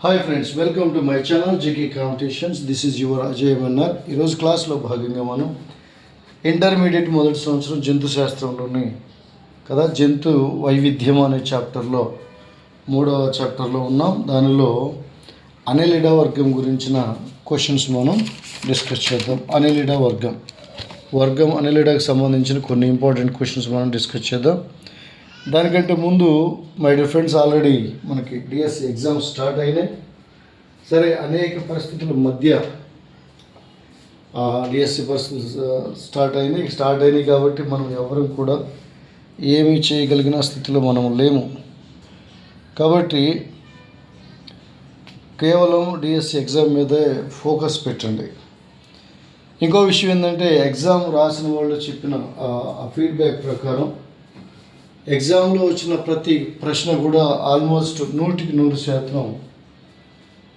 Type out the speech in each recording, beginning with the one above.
Hi friends welcome to my channel GK competitions this is your Ajay Mannar ఈరోజు క్లాస్లో భాగంగా మనం intermediate మొదటి సంవత్సరం జంతు శాస్త్రంలోని కదా. జంతు వైవిధ్యం అనే చాప్టర్లో మూడవ చాప్టర్లో ఉన్నాం. దానిలో అనెలిడా వర్గం గురించిన క్వశ్చన్స్ మనం డిస్కస్ చేద్దాం. అనెలిడా వర్గం. వర్గం అనెలిడాకి సంబంధించిన కొన్ని ఇంపార్టెంట్ క్వశ్చన్స్ మనం డిస్కస్ చేద్దాం. దానికంటే ముందు మై డియర్ ఫ్రెండ్స్ ఆల్రెడీ మనకి డిఎస్సి ఎగ్జామ్స్ స్టార్ట్ అయినాయి. సరే అనేక పరిస్థితుల మధ్య డిఎస్సి పరిస్థితులు స్టార్ట్ అయినాయి. స్టార్ట్ అయినాయి కాబట్టి మనం ఎవరు కూడా ఏమీ చేయగలిగిన స్థితిలో మనం లేము. కాబట్టి కేవలం డిఎస్సి ఎగ్జామ్ మీదే ఫోకస్ పెట్టండి. ఇంకో విషయం ఏంటంటే ఎగ్జామ్ రాసిన వాళ్ళు చెప్పిన ఆ ఫీడ్బ్యాక్ ప్రకారం ఎగ్జామ్లో వచ్చిన ప్రతి ప్రశ్న కూడా ఆల్మోస్ట్ నూటికి నూరు శాతం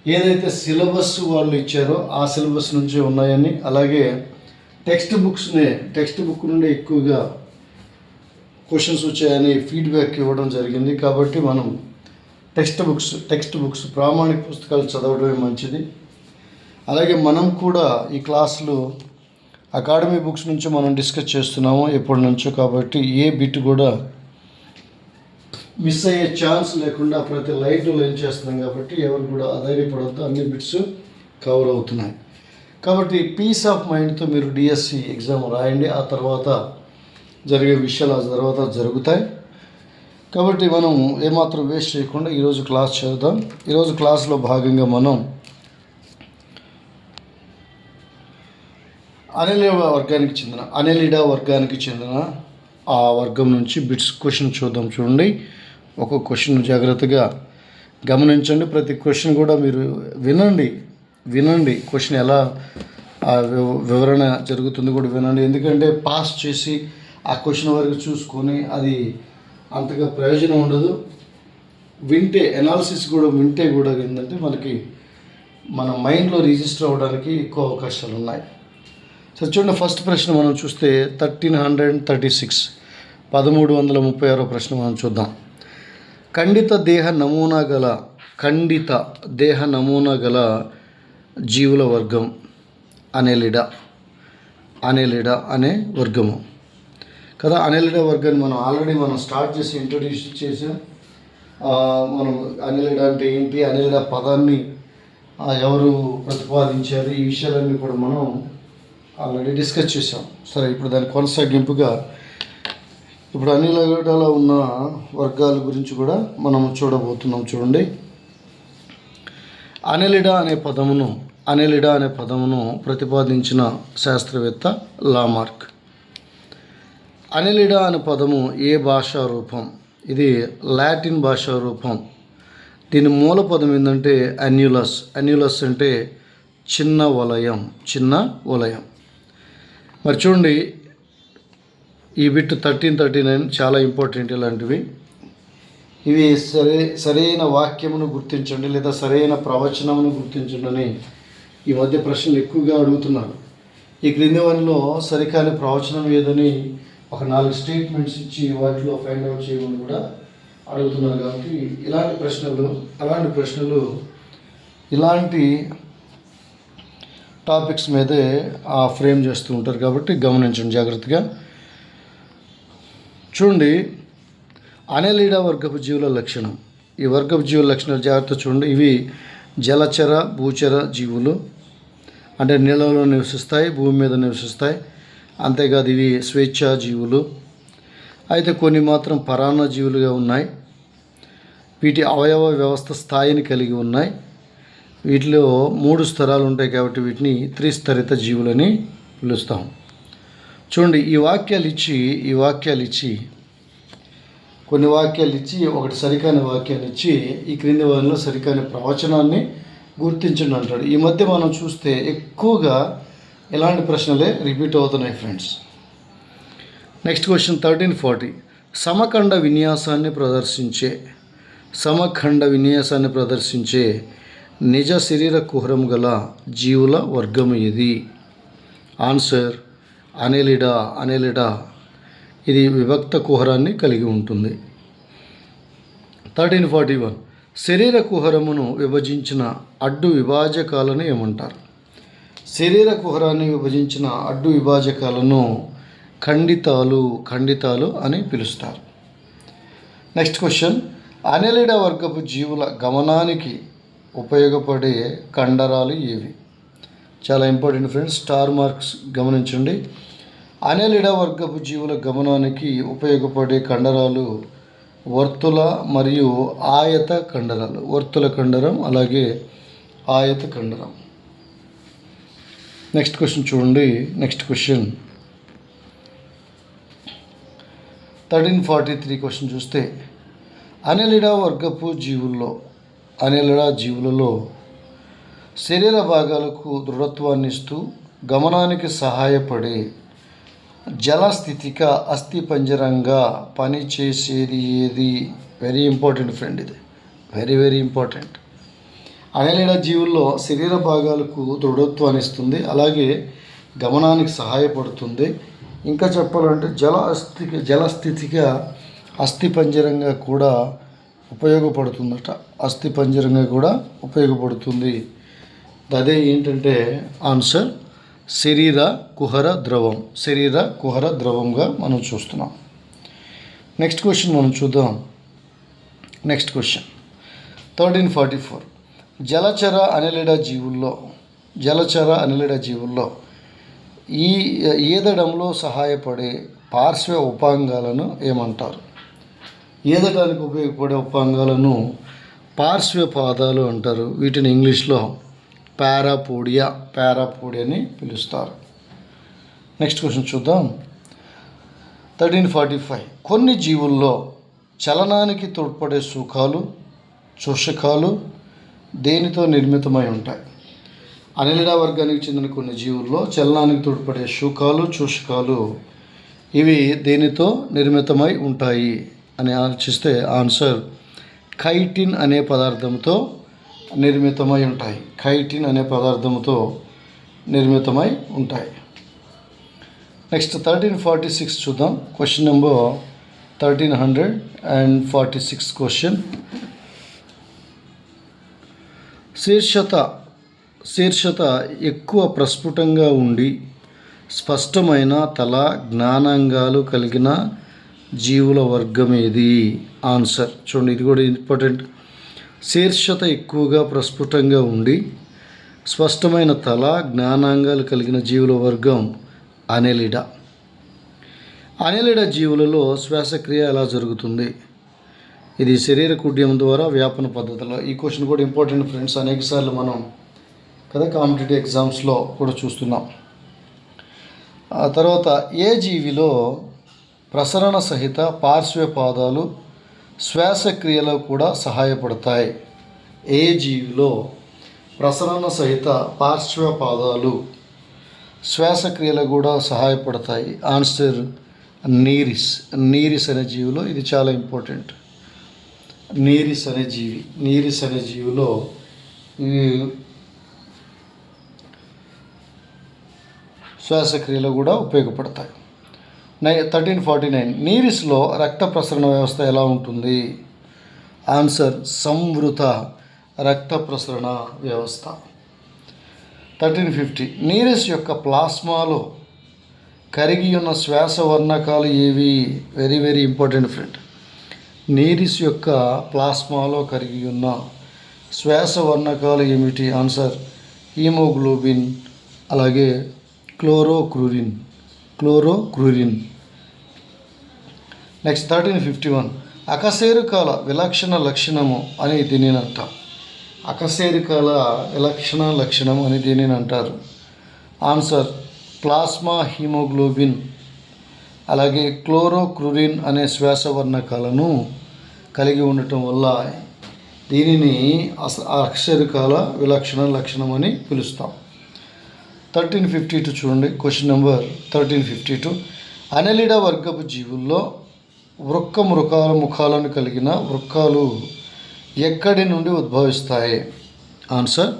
ఏదైతే సిలబస్ వాళ్ళు ఇచ్చారో ఆ సిలబస్ నుంచి ఉన్నాయని అలాగే టెక్స్ట్ బుక్స్నే టెక్స్ట్ బుక్ నుండి ఎక్కువగా క్వశ్చన్స్ వచ్చాయని ఫీడ్బ్యాక్ ఇవ్వడం జరిగింది. కాబట్టి మనం టెక్స్ట్ బుక్స్ టెక్స్ట్ బుక్స్ ప్రామాణిక పుస్తకాలు చదవడమే మంచిది. అలాగే మనం కూడా ఈ క్లాసులు అకాడమీ బుక్స్ నుంచి మనం డిస్కస్ చేస్తున్నాము ఎప్పటి నుంచో. కాబట్టి ఏ బిట్ కూడా మిస్ అయ్యే ఛాన్స్ లేకుండా ప్రతి లైన్లో లైన్ చేస్తున్నాం కాబట్టి ఎవరు కూడా అధైర్యపడవద్దు అన్ని బిట్స్ కవర్ అవుతున్నాయి. కాబట్టి పీస్ ఆఫ్ మైండ్తో మీరు డిఎస్సి ఎగ్జామ్ రాయండి. ఆ తర్వాత జరిగే విషయాలు ఆ తర్వాత జరుగుతాయి. కాబట్టి మనం ఏమాత్రం వేస్ట్ చేయకుండా ఈరోజు క్లాస్ చదువుదాం ఈరోజు క్లాస్లో భాగంగా మనం అనిలిడా వర్గానికి చెందిన అనిలిడా వర్గానికి చెందిన ఆ వర్గం నుంచి బిట్స్ క్వశ్చన్ చూద్దాం చూడండి. ఒక్కొక్క క్వశ్చన్ జాగ్రత్తగా గమనించండి. ప్రతి క్వశ్చన్ కూడా మీరు వినండి. వినండి. క్వశ్చన్ ఎలా వివరణ జరుగుతుంది కూడా వినండి. ఎందుకంటే పాస్ చేసి ఆ క్వశ్చన్ వరకు చూసుకొని అది అంతగా ప్రయోజనం ఉండదు. వింటే ఎనాలిసిస్ కూడా వింటే కూడా ఏంటంటే మనకి మన మైండ్లో రిజిస్టర్ అవ్వడానికి ఎక్కువ అవకాశాలు ఉన్నాయి. సరే చూడండి ఫస్ట్ ప్రశ్న మనం చూస్తే థర్టీన్ హండ్రెడ్ థర్టీ సిక్స్ పదమూడు వందల ముప్పై ఆరో ప్రశ్న మనం చూద్దాం. ఖండిత దేహ నమూనా గల ఖండిత దేహ నమూనా గల జీవుల వర్గం అనేలిడా అనేలిడా అనే వర్గము. కదా అనేలిడా వర్గాన్ని మనం ఆల్రెడీ మనం స్టార్ట్ చేసి ఇంట్రొడ్యూస్ చేసాం మనం అనిలిడా అంటే ఏంటి అనిలిడా పదాన్ని ఎవరు ప్రతిపాదించారు ఈ విషయాలన్నీ కూడా మనం ఆల్రెడీ డిస్కస్ చేసాం సరే ఇప్పుడు దాని కొనసాగింపుగా ఇప్పుడు అన్ని అనిలగడలో ఉన్న వర్గాల గురించి కూడా మనం చూడబోతున్నాం చూడండి. అనెలిడా అనే పదమును అనెలిడా అనే పదమును ప్రతిపాదించిన శాస్త్రవేత్త లామార్క్. అనిలిడా అనే పదము ఏ భాషా రూపం? ఇది లాటిన్ భాషా రూపం. దీని మూల పదం ఏంటంటే అన్యులస్. అన్యులస్ అంటే చిన్న వలయం చిన్న వలయం. మరి చూడండి ఈ బిట్ థర్టీన్ థర్టీ నైన్ చాలా ఇంపార్టెంట్ ఇలాంటివి. ఇవి సరే సరైన వాక్యమును గుర్తించండి లేదా సరైన ప్రవచనమును గుర్తించండి అని ఈ మధ్య ప్రశ్నలు ఎక్కువగా అడుగుతున్నారు. ఈ క్రింది వారిలో సరికాని ప్రవచనం ఏదని ఒక నాలుగు స్టేట్మెంట్స్ ఇచ్చి వాటిలో ఫైండ్ అవుట్ చేయమని కూడా అడుగుతున్నారు కాబట్టి ఇలాంటి ప్రశ్నలు అలాంటి ప్రశ్నలు ఇలాంటి టాపిక్స్ మీదే ఆ ఫ్రేమ్ చేస్తూ ఉంటారు కాబట్టి గమనించండి జాగ్రత్తగా. చూడండి అనెలిడా వర్గపు జీవుల లక్షణం. ఈ వర్గపు జీవుల లక్షణాలు జాగ్రత్త చూడండి. ఇవి జలచర భూచర జీవులు. అంటే నీళ్ళలో నివసిస్తాయి భూమి మీద నివసిస్తాయి. అంతేకాదు ఇవి స్వేచ్ఛా జీవులు. అయితే కొన్ని మాత్రం పరాన్న జీవులుగా ఉన్నాయి. వీటి అవయవ వ్యవస్థ స్థాయిని కలిగి ఉన్నాయి. వీటిలో మూడు స్తరాలు ఉంటాయి కాబట్టి వీటిని త్రిస్తరిత జీవులని పిలుస్తాం. చూడండి ఈ వాక్యాలు ఇచ్చి ఈ వాక్యాలు ఇచ్చి కొన్ని వాక్యాలు ఇచ్చి ఒకటి సరికాని వాక్యాన్ని ఇచ్చి ఈ క్రింది వారిలో సరికాని ప్రవచనాన్ని గుర్తించండి అంటాడు. ఈ మధ్య మనం చూస్తే ఎక్కువగా ఇలాంటి ప్రశ్నలే రిపీట్ అవుతున్నాయి friends. Next question thirteen forty. సమఖండ విన్యాసాన్ని ప్రదర్శించే సమఖండ విన్యాసాన్ని ప్రదర్శించే నిజ శరీర కుహరం గల జీవుల వర్గం ఇది ఆన్సర్ అనేలిడా అనేలిడా. ఇది విభక్త కుహరాన్ని కలిగి ఉంటుంది. Thirteen forty one. శరీర కుహరమును విభజించిన అడ్డు విభాజకాలను ఏమంటారు? శరీర కుహరాన్ని విభజించిన అడ్డు విభాజకాలను ఖండితాలు ఖండితాలు అని పిలుస్తారు. Next question. అనెలిడ వర్గపు జీవుల గమనానికి ఉపయోగపడే కండరాలు ఏవి? చాలా ఇంపార్టెంట్ ఫ్రెండ్స్ స్టార్ మార్క్స్ గమనించండి. అనేలిడ వర్గపు జీవుల గమనానికి ఉపయోగపడే కండరాలు వర్తుల మరియు ఆయత కండరాలు. వర్తుల కండరం అలాగే ఆయత కండరం. నెక్స్ట్ క్వశ్చన్ చూడండి. Next question thirteen forty three question చూస్తే అనెలిడా వర్గపు జీవుల్లో అనెలిడా జీవులలో శరీర భాగాలకు దృఢత్వాన్ని ఇస్తూ గమనానికి సహాయపడే జలస్థితిక అస్థి పంజరంగా పనిచేసేది ఏది? వెరీ ఇంపార్టెంట్ ఫ్రెండ్ ఇది. వెరీ వెరీ ఇంపార్టెంట్ అనెలిడ జీవుల్లో శరీర భాగాలకు దృఢత్వాన్ని ఇస్తుంది. అలాగే గమనానికి సహాయపడుతుంది. ఇంకా చెప్పాలంటే జల అస్థి జలస్థితిగా అస్థి పంజరంగా కూడా ఉపయోగపడుతుందట. అస్థి పంజరంగా కూడా ఉపయోగపడుతుంది. అదే ఏంటంటే ఆన్సర్ శరీర కుహర ద్రవం శరీర కుహర ద్రవంగా మనం చూస్తున్నాం. నెక్స్ట్ క్వశ్చన్ మనం చూద్దాం. Next question thirteen forty four జలచర Annelida జీవుల్లో జలచర అనిలిడ జీవుల్లో ఈ ఈదడంలో సహాయపడే పార్శ్వ ఉపాంగాలను ఏమంటారు? ఈదడానికి ఉపయోగపడే ఉపాంగాలను పార్శ్వ పాదాలు అంటారు? వీటిని ఇంగ్లీష్లో పారాపూడియా పారాపూడి అని పిలుస్తారు. నెక్స్ట్ క్వశ్చన్ చూద్దాం. థర్టీన్ ఫార్టీ ఫైవ్ కొన్ని జీవుల్లో చలనానికి తోడ్పడే సుఖాలు చుషకాలు దేనితో నిర్మితమై ఉంటాయి? అనిలిడా వర్గానికి చెందిన కొన్ని జీవుల్లో చలనానికి తోడ్పడే శుకాలు చూషకాలు ఇవి దేనితో నిర్మితమై ఉంటాయి? అని ఆలోచిస్తే ఆన్సర్ కైటిన్ అనే పదార్థంతో నిర్మితమై ఉంటాయి. ఖైటిన్ అనే పదార్థంతో నిర్మితమై ఉంటాయి. నెక్స్ట్ థర్టీన్ ఫార్టీ సిక్స్ చూద్దాం. Question number thirteen hundred and forty six question శీర్షత శీర్షత ఎక్కువ ప్రస్ఫుటంగా ఉండి స్పష్టమైన తల జ్ఞానాంగాలు కలిగిన జీవుల వర్గం ఏది ఆన్సర్ చూడండి ఇది కూడా ఇంపార్టెంట్ శీర్షత ఎక్కువగా ప్రస్ఫుటంగా ఉండి స్పష్టమైన తల జ్ఞానాంగాలు కలిగిన జీవుల వర్గం అనెలిడ. అనెలిడ జీవులలో శ్వాసక్రియ ఎలా జరుగుతుంది? ఇది శరీర కుడ్యం ద్వారా వ్యాపన పద్ధతిలో. ఈ క్వశ్చన్ కూడా ఇంపార్టెంట్ ఫ్రెండ్స్. అనేకసార్లు మనం కదా కాంపిటేటివ్ ఎగ్జామ్స్లో కూడా చూస్తున్నాం. ఆ తర్వాత ఏ జీవిలో ప్రసరణ సహిత పార్శ్వ పాదాలు శ్వాసక్రియలో కూడా సహాయపడతాయి. ఏ జీవిలో ప్రసరణ సహిత పార్శ్వ పాదాలు శ్వాసక్రియలు కూడా సహాయపడతాయి. ఆన్సర్ నీరిస్. నీరిస్ అనే జీవిలో ఇది చాలా ఇంపార్టెంట్. నీరిస్ అనే జీవి. నీరిస్ అనే జీవిలో శ్వాసక్రియలు కూడా ఉపయోగపడతాయి. నై థర్టీన్ ఫార్టీ నైన్. నీరిస్లో రక్త ప్రసరణ వ్యవస్థ ఎలా ఉంటుంది? ఆన్సర్ సంవృత రక్త ప్రసరణ వ్యవస్థ. Thirteen fifty. నీరిస్ యొక్క ప్లాస్మాలో కరిగి ఉన్న శ్వాస వర్ణకాలు ఏవి? Very very important friend. Nereis యొక్క ప్లాస్మాలో కరిగి ఉన్న శ్వాస వర్ణకాలు ఏమిటి? ఆన్సర్ హీమోగ్లోబిన్ అలాగే chlorocruorin chlorocruorin next thirteen fifty one అకశేరుకాల విలక్షణ లక్షణము అని దీనిని అంటాం అకశేరుకాల విలక్షణ లక్షణం అని దీనిని అంటారు ఆన్సర్ ప్లాస్మా హీమోగ్లోబిన్ అలాగే క్లోరోక్రూరిన్ అనే శ్వాసవర్ణకాలను కలిగి ఉండటం వల్ల దీనిని అస అక్షరికాల విలక్షణ లక్షణం అని పిలుస్తాం. థర్టీన్ ఫిఫ్టీ టూ చూడండి question number thirteen fifty two Annelida వర్గపు జీవుల్లో వృక్క మృకాల ముఖాలను కలిగిన వృక్కాలు ఎక్కడి నుండి ఉద్భవిస్తాయి? ఆన్సర్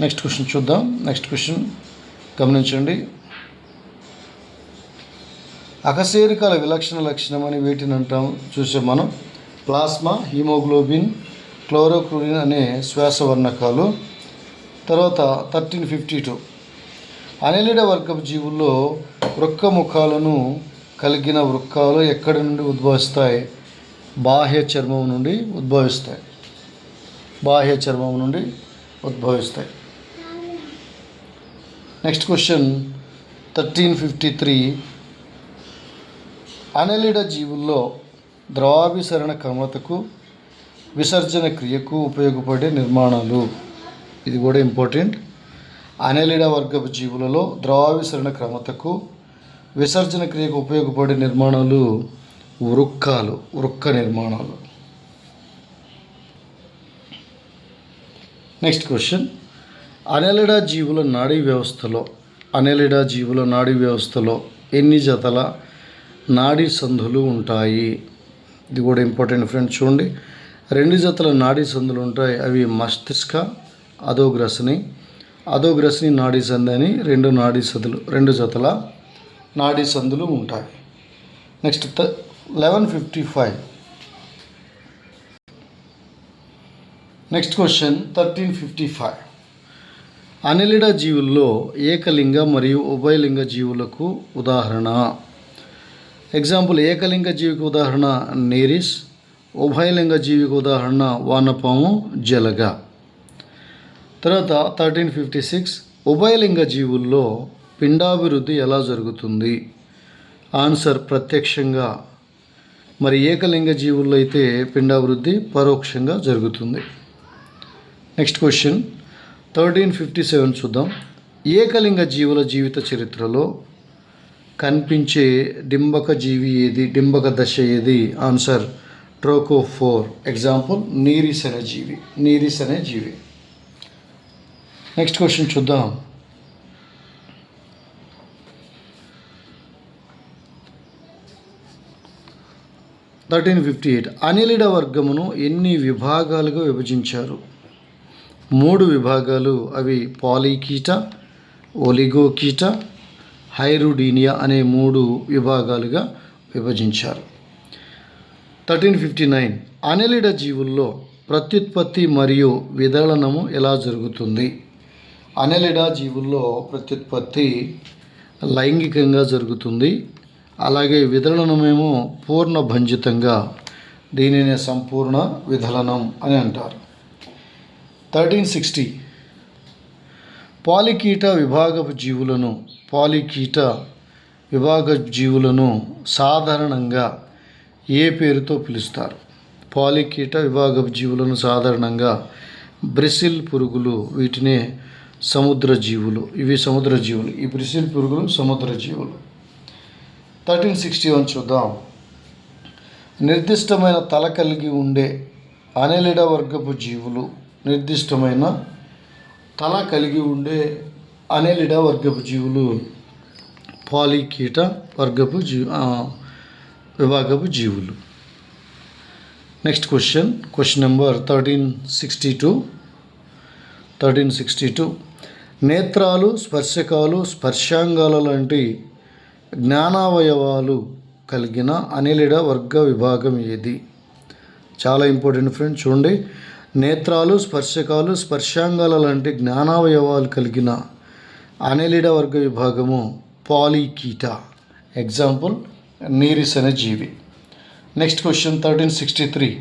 నెక్స్ట్ క్వశ్చన్ చూద్దాం. నెక్స్ట్ క్వశ్చన్ గమనించండి. అకశేరికాల విలక్షణ లక్షణం అని వీటిని అంటాం. చూసే మనం. ప్లాస్మా హీమోగ్లోబిన్ క్లోరోక్లోరిన్ అనే శ్వాస వర్ణకాలు తర్వాత థర్టీన్ ఫిఫ్టీ టూ. అనిలిడ వర్గపు జీవుల్లో వృక్క ముఖాలను కలిగిన వృక్కాలు ఎక్కడి నుండి ఉద్భవిస్తాయి? బాహ్య చర్మం నుండి ఉద్భవిస్తాయి. బాహ్య చర్మం నుండి ఉద్భవిస్తాయి. Next question thirteen fifty three. Annelida జీవుల్లో ద్రవాభిసరణ క్రమతకు విసర్జన క్రియకు ఉపయోగపడే నిర్మాణాలు. ఇది కూడా ఇంపార్టెంట్. అనెలిడ వర్గపు జీవులలో ద్రవావిసరణ క్రమతకు విసర్జన క్రియకు ఉపయోగపడే నిర్మాణాలు వృక్కాలు వృక్క నిర్మాణాలు. నెక్స్ట్ క్వశ్చన్ అనెలిడా జీవుల నాడీ వ్యవస్థలో అనెలిడా జీవుల నాడీ వ్యవస్థలో ఎన్ని జతల నాడీ సంధులు ఉంటాయి? ఇది కూడా ఇంపార్టెంట్ ఫ్రెండ్స్ చూడండి. రెండు జతల నాడీ సందులు ఉంటాయి. అవి మస్తిష్క అధోగ్రసని అధోగ్రసని నాడీ సంధి అని రెండు నాడీ సదులు రెండు జతల నాడీ సందులు ఉంటాయి. Next eleven fifty five next question thirteen fifty five Annelida జీవుల్లో ఏకలింగ మరియు ఉభయలింగ జీవులకు ఉదాహరణ. ఎగ్జాంపుల్ ఏకలింగ జీవికి ఉదాహరణ నేరిస్ ఉభయలింగ జీవికి ఉదాహరణ వానపాము జలగ. తర్వాత థర్టీన్ ఫిఫ్టీ సిక్స్ ఉభయలింగ జీవుల్లో పిండాభివృద్ధి ఎలా జరుగుతుంది? ఆన్సర్ ప్రత్యక్షంగా. మరి ఏకలింగ జీవుల్లో అయితే పిండాభివృద్ధి పరోక్షంగా జరుగుతుంది. Next question. Thirteen fifty seven చూద్దాం. ఏకలింగ జీవుల జీవిత చరిత్రలో కనిపించే డింబక జీవి ఏది? డింబక దశ ఏది? Answer trochophore example Nereis అనే జీవి నీరిస్ అనే జీవి నెక్స్ట్ క్వశ్చన్ చూద్దాం థర్టీన్ ఫిఫ్టీ ఎయిట్ అనిలిడ వర్గమును ఎన్ని విభాగాలుగా విభజించారు? మూడు విభాగాలు అవి పాలీకీట ఒలిగోకీట హైరుడీనియా అనే మూడు విభాగాలుగా విభజించారు. థర్టీన్ ఫిఫ్టీ నైన్ అనిలిడ జీవుల్లో ప్రత్యుత్పత్తి మరియు విదళనము ఎలా జరుగుతుంది? అనెలిడా జీవుల్లో ప్రత్యుత్పత్తి లైంగికంగా జరుగుతుంది. అలాగే విదళనమేమో పూర్ణ భంజితంగా దీనినే సంపూర్ణ విదలనం అని అంటారు. Thirteen sixty. పాలికీట విభాగపు జీవులను పాలికీట విభాగ జీవులను సాధారణంగా ఏ పేరుతో పిలుస్తారు? పాలికీట విభాగపు జీవులను సాధారణంగా బ్రెసిల్ పురుగులు వీటినే సముద్ర జీవులు ఇవి సముద్ర జీవులు ఈ బ్రిసిల్ పురుగులు సముద్ర జీవులు థర్టీన్ సిక్స్టీ వన్ చూద్దాం. నిర్దిష్టమైన తల కలిగి ఉండే అనెలిడ వర్గపు జీవులు నిర్దిష్టమైన తల కలిగి ఉండే అనెలిడ వర్గపు జీవులు పాలికీట వర్గపు జీ విభాగపు జీవులు. Next question. Question number thirteen sixty two. Thirteen sixty two. నేత్రాలు స్పర్శకాలు స్పర్శాంగాల లాంటి జ్ఞానావయవాలు కలిగిన అనిలిడ వర్గ విభాగం ఏది? చాలా ఇంపార్టెంట్ ఫ్రెండ్ చూడండి. నేత్రాలు స్పర్శకాలు స్పర్శాంగాల లాంటి జ్ఞానావయవాలు కలిగిన అనిలిడ వర్గ విభాగము పాలీకీటా. ఎగ్జాంపుల్ నీరిస్ జీవి. Next question thirteen sixty three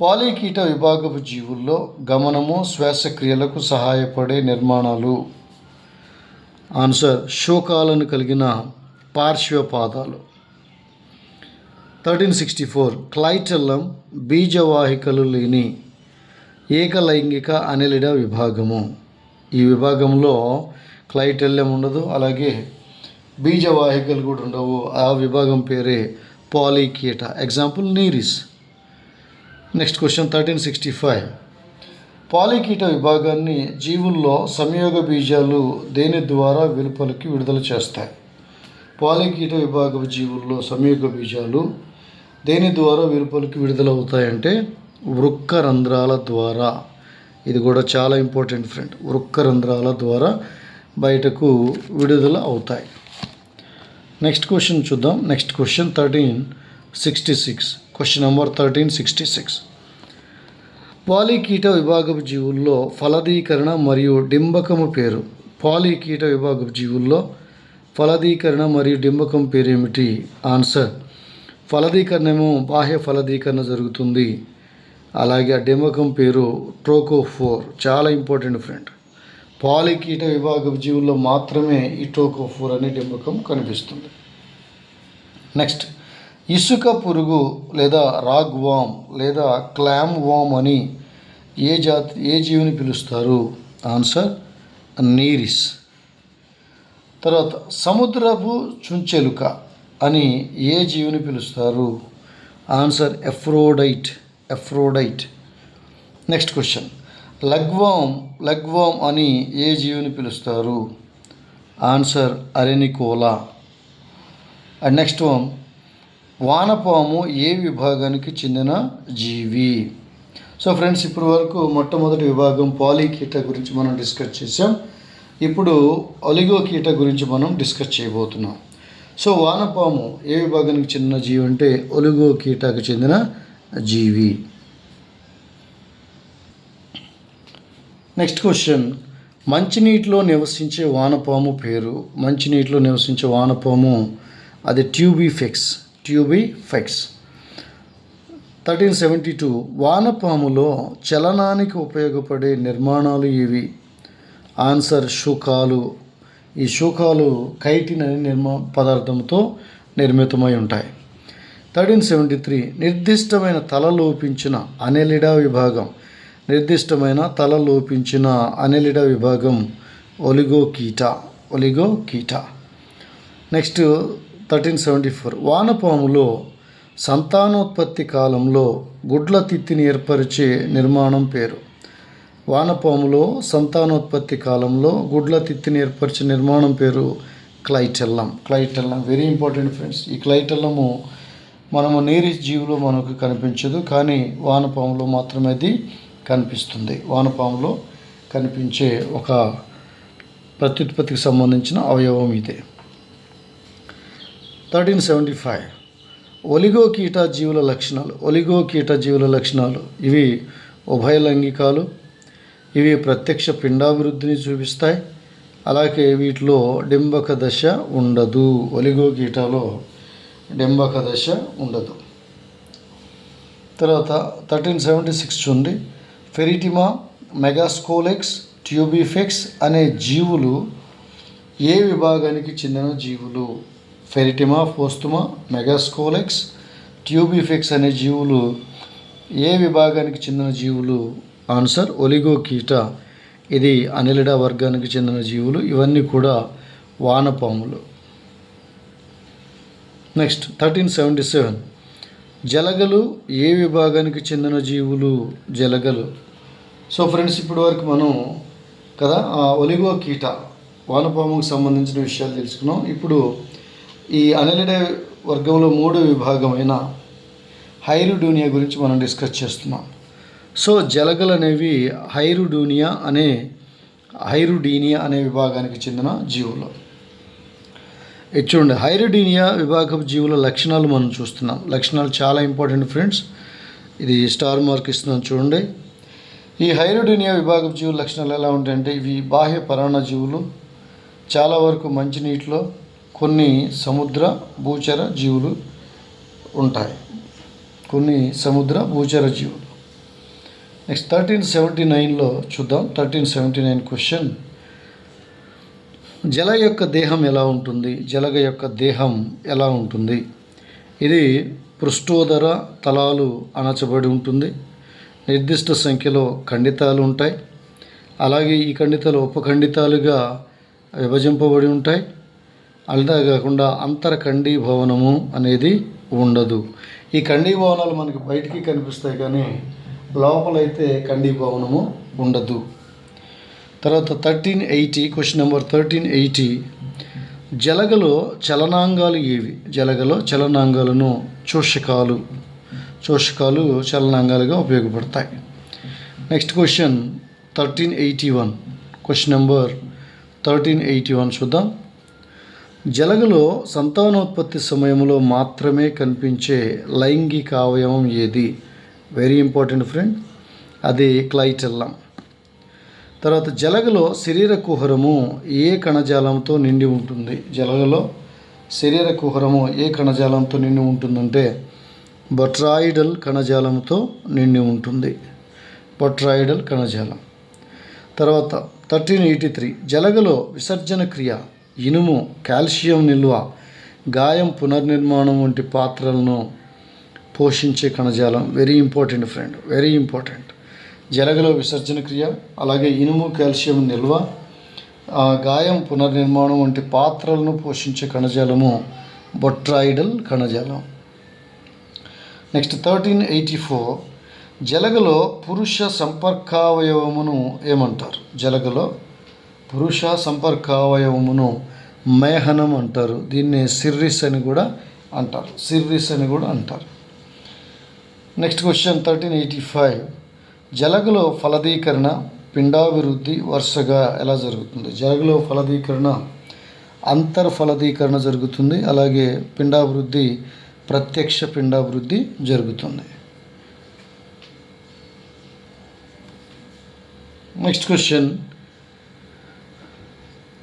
Polychaeta విభాగపు జీవుల్లో గమనము శ్వాసక్రియలకు సహాయపడే నిర్మాణాలు. ఆన్సర్ శోకాలను కలిగిన పార్శ్వపాదాలు. థర్టీన్ సిక్స్టీ ఫోర్ క్లైటల్లం బీజవాహికలు లేని ఏకలైంగిక అనిలిడ విభాగము. ఈ విభాగంలో క్లైటల్యం ఉండదు అలాగే బీజవాహికలు కూడా ఉండవు. ఆ విభాగం పేరే Polychaeta. Example Nereis. Next question thirteen sixty five Polychaeta విభాగాన్ని జీవుల్లో సంయోగ బీజాలు దేని ద్వారా వెలుపలికి విడుదల చేస్తాయి? పాలికీట విభాగ జీవుల్లో సంయోగ బీజాలు దేని ద్వారా వెలుపలికి విడుదలవుతాయంటే వృక్క రంధ్రాల ద్వారా. ఇది కూడా చాలా ఇంపార్టెంట్ ఫ్రెండ్ వృక్క రంధ్రాల ద్వారా బయటకు విడుదల అవుతాయి. నెక్స్ట్ క్వశ్చన్ చూద్దాం. Next question thirteen sixty six. Question number thirteen sixty six Polychaeta విభాగపు జీవుల్లో ఫలదీకరణ మరియు డింబకము పేరు. పాలికీట విభాగపు జీవుల్లో ఫలదీకరణ మరియు డింబకం పేరు ఏమిటి ఆన్సర్ ఫలదీకరణము బాహ్య ఫలదీకరణ జరుగుతుంది. అలాగే ఆ డింబకం పేరు ట్రోకోఫోర్. చాలా ఇంపార్టెంట్ ఫ్రెండ్ పాలికీట విభాగపు జీవుల్లో మాత్రమే ఈ ట్రోకోఫోర్ అనే డింబకం కనిపిస్తుంది. నెక్స్ట్ ఇసుక పురుగు లేదా రాగ్ వామ్ లేదా క్లామ్ వామ్ అని ఏ జాతి ఏ జీవిని పిలుస్తారు? Answer Nereis. తర్వాత సముద్రపు చుంచెలుక అని ఏ జీవిని పిలుస్తారు? Answer Aphrodite Aphrodite. Next question. Lugworm lugworm అని ఏ జీవిని పిలుస్తారు? Answer Arenicola. And next one. వానపాము ఏ విభాగానికి చెందిన జీవి? సో ఫ్రెండ్స్ ఇప్పటి వరకు మొట్టమొదటి విభాగం పాలికీట గురించి మనం డిస్కస్ చేసాం ఇప్పుడు అలిగో కీట గురించి మనం డిస్కస్ చేయబోతున్నాం. సో వానపాము ఏ విభాగానికి చెందిన జీవి అంటే ఒలిగో కీటకు చెందిన జీవి. Next question. మంచినీటిలో నివసించే వానపాము పేరు. మంచినీటిలో నివసించే వానపాము అది Tubifex. Tubifex thirteen seventy two వానపాములో చలనానికి ఉపయోగపడే నిర్మాణాలు ఇవి. ఆన్సర్ శుకాలు ఈ శుకాలు కైటిన్ అనే నిర్మా పదార్థంతో నిర్మితమై ఉంటాయి. థర్టీన్ సెవెంటీ త్రీ నిర్దిష్టమైన తల లోపించిన అనెలిడా విభాగం. నిర్దిష్టమైన తల లోపించిన అనెలిడా విభాగం Oligochaeta Oligochaeta next thirteen seventy four. వానపాములో సంతానోత్పత్తి కాలంలో గుడ్ల తిత్తిని ఏర్పరిచే నిర్మాణం పేరు. వానపాములో సంతానోత్పత్తి కాలంలో గుడ్ల తిత్తిని ఏర్పరిచే నిర్మాణం పేరు clitellum. Clitellum very important friends ఈ క్లైటెల్లము మనము నీరి జీవులు మనకు కనిపించదు కానీ వానపాములో మాత్రమే అది కనిపిస్తుంది. వానపాములో కనిపించే ఒక ప్రత్యుత్పత్తికి సంబంధించిన అవయవం ఇదే. Thirteen seventy five. ఒలిగో కీట జీవుల లక్షణాలు ఒలిగో కీట జీవుల లక్షణాలు. ఇవి ఉభయలంగికాలు. ఇవి ప్రత్యక్ష పిండాభివృద్ధిని చూపిస్తాయి. అలాగే వీటిలో డింబక దశ ఉండదు. ఒలిగో కీటాలో డింబక దశ ఉండదు. తర్వాత థర్టీన్ సెవెంటీ సిక్స్ చూడండి. ఫెరిటిమా మెగాస్కోలెక్స్ ట్యూబిఫెక్స్ అనే జీవులు ఏ విభాగానికి చెందిన జీవులు? ఫెరిటిమా పోస్తుమా మెగాస్కోలెక్స్ ట్యూబిఫిక్స్ అనే జీవులు ఏ విభాగానికి చెందిన జీవులు? ఆన్సర్ ఒలిగో కీట ఇది అనిలిడా వర్గానికి చెందిన జీవులు. ఇవన్నీ కూడా వానపాములు. నెక్స్ట్ థర్టీన్ సెవెంటీ సెవెన్ జలగలు ఏ విభాగానికి చెందిన జీవులు? జలగలు. సో ఫ్రెండ్స్ ఇప్పటి వరకు మనం కదా ఆ ఒలిగో కీట వానపాముకు సంబంధించిన విషయాలు తెలుసుకున్నాం. ఇప్పుడు ఈ అనలిడే వర్గంలో మూడో విభాగమైన హైరుడూనియా గురించి మనం డిస్కస్ చేస్తున్నాం. సో జలగలు అనేవి హైరుడూనియా అనే హైరుడీనియా అనే విభాగానికి చెందిన జీవులు. ఇది చూడండి హైరుడీనియా విభాగపు జీవుల లక్షణాలు మనం చూస్తున్నాం. లక్షణాలు చాలా ఇంపార్టెంట్ ఫ్రెండ్స్. ఇది స్టార్ మార్క్ ఇస్తున్నాం చూడండి. ఈ హైరుడీనియా విభాగం జీవుల లక్షణాలు ఎలా ఉంటాయంటే ఇవి బాహ్య పరాణ జీవులు. చాలా వరకు మంచినీటిలో కొన్ని సముద్ర భూచర జీవులు ఉంటాయి. కొన్ని సముద్ర భూచర జీవులు. నెక్స్ట్ థర్టీన్ సెవెంటీ నైన్లో చూద్దాం. థర్టీన్ సెవెంటీ నైన్ క్వశ్చన్ జల యొక్క దేహం ఎలా ఉంటుంది? జలగ యొక్క దేహం ఎలా ఉంటుంది? ఇది పృష్ఠోదర తలాలు అణచబడి ఉంటుంది. నిర్దిష్ట సంఖ్యలో ఖండితాలు ఉంటాయి. అలాగే ఈ ఖండితాలు ఉపఖండితాలుగా విభజింపబడి ఉంటాయి. అలా కాకుండా అంతర ఖండీభవనము అనేది ఉండదు. ఈ ఖండీభవనాలు మనకి బయటికి కనిపిస్తాయి కానీ లోపలైతే ఖండీభవనము ఉండదు. తర్వాత thirteen eighty question number thirteen eighty. జలగలో చలనాంగాలు ఏవి? జలగలో చలనాంగాలను చోషకాలు. చోషకాలు చలనాంగాలుగా ఉపయోగపడతాయి. Next question thirteen eighty one question number thirteen eighty one చూద్దాం. జలగలో సంతానోత్పత్తి సమయంలో మాత్రమే కనిపించే లైంగిక అవయవం ఏది? వెరీ ఇంపార్టెంట్ ఫ్రెండ్ అది క్లైటెల్లం. తర్వాత జలగలో శరీర కుహరము ఏ కణజాలంతో నిండి ఉంటుంది? జలగలో శరీర కుహరము ఏ కణజాలంతో నిండి ఉంటుందంటే బొట్రాయిడల్ కణజాలంతో నిండి ఉంటుంది. బొట్రాయిడల్ కణజాలం. తర్వాత థర్టీన్ ఎయిటీ త్రీ. జలగలో విసర్జన క్రియ. ఇనుము కాల్షియం నిల్వ గాయం పునర్నిర్మాణం వంటి పాత్రలను పోషించే కణజాలం. Very important friend very important జలగలో విసర్జన క్రియ అలాగే ఇనుము కాల్షియం నిల్వ గాయం పునర్నిర్మాణం వంటి పాత్రలను పోషించే కణజాలము బొట్రాయిడల్ కణజాలం. నెక్స్ట్ థర్టీన్ ఎయిటీ ఫోర్ జలగలో పురుష సంపర్కావయవమును ఏమంటారు? జలగలో పురుష సంపర్కావయవమును మేహనం అంటారు. దీన్ని సిర్రిస్ అని కూడా అంటారు. సిర్రిస్ అని కూడా అంటారు. Next question thirteen eighty five. జలగలో ఫలదీకరణ పిండాభివృద్ధి వరుసగా ఎలా జరుగుతుంది? జలగలో ఫలదీకరణ అంతర్ ఫలదీకరణ జరుగుతుంది. అలాగే పిండాభివృద్ధి ప్రత్యక్ష పిండాభివృద్ధి జరుగుతుంది. Next question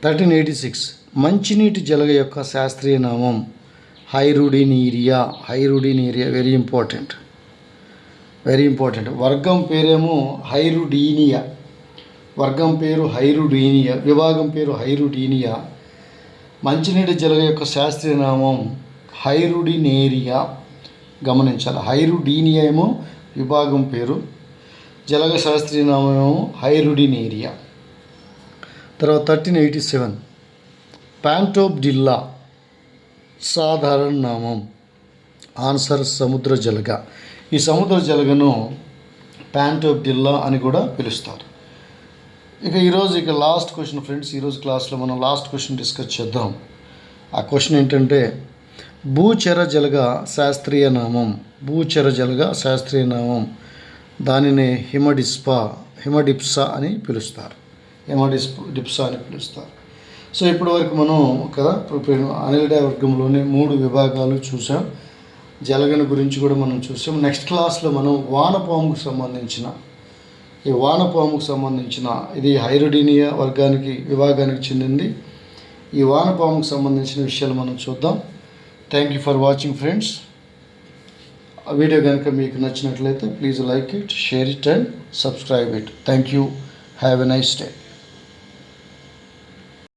thirteen eighty six. మంచినీటి జలగ యొక్క శాస్త్రీయ నామం Hirudinaria. Hirudinaria very important very important వర్గం పేరేమో హైరుడీనియా. వర్గం పేరు హైరుడీనియా. విభాగం పేరు హైరుడీనియా. మంచినీటి జలగ యొక్క శాస్త్రీయ నామం హైరుడినేరియా. గమనించాలి. హైరుడీనియా ఏమో విభాగం పేరు. జలగ శాస్త్రీయ నామం ఏమో హైరుడినేరియా. తర్వాత థర్టీన్ ఎయిటీ సెవెన్ ప్యాంటోబ్డిల్లా సాధారణ నామం. ఆన్సర్ సముద్ర జలగ. ఈ సముద్ర జలగను ప్యాంటోబ్డిల్లా అని కూడా పిలుస్తారు. ఇక ఈరోజు ఇక లాస్ట్ క్వశ్చన్ ఫ్రెండ్స్ ఈరోజు క్లాస్లో మనం లాస్ట్ క్వశ్చన్ డిస్కస్ చేద్దాం. ఆ క్వశ్చన్ ఏంటంటే భూచర జలగ శాస్త్రీయ నామం. భూచర జలగ శాస్త్రీయ నామం. దానిని హిమడిస్పా హిమడిప్సా అని పిలుస్తారు. హిమడిస్ డిప్సా అని పిలుస్తారు. సో ఇప్పటి వరకు మనం కదా అనిలిడా వర్గంలోనే మూడు విభాగాలు చూసాం. జలగన గురించి కూడా మనం చూసాం. నెక్స్ట్ క్లాస్లో మనం వానపాముకు సంబంధించిన ఈ వానపాముకు సంబంధించిన ఇది హైరోడినియా వర్గానికి విభాగానికి చెందింది. ఈ వానపాముకు సంబంధించిన విషయాలు మనం చూద్దాం. Thank you for watching friends ఆ వీడియో కనుక మీకు నచ్చినట్లయితే please like it share it and subscribe it thank you have a nice day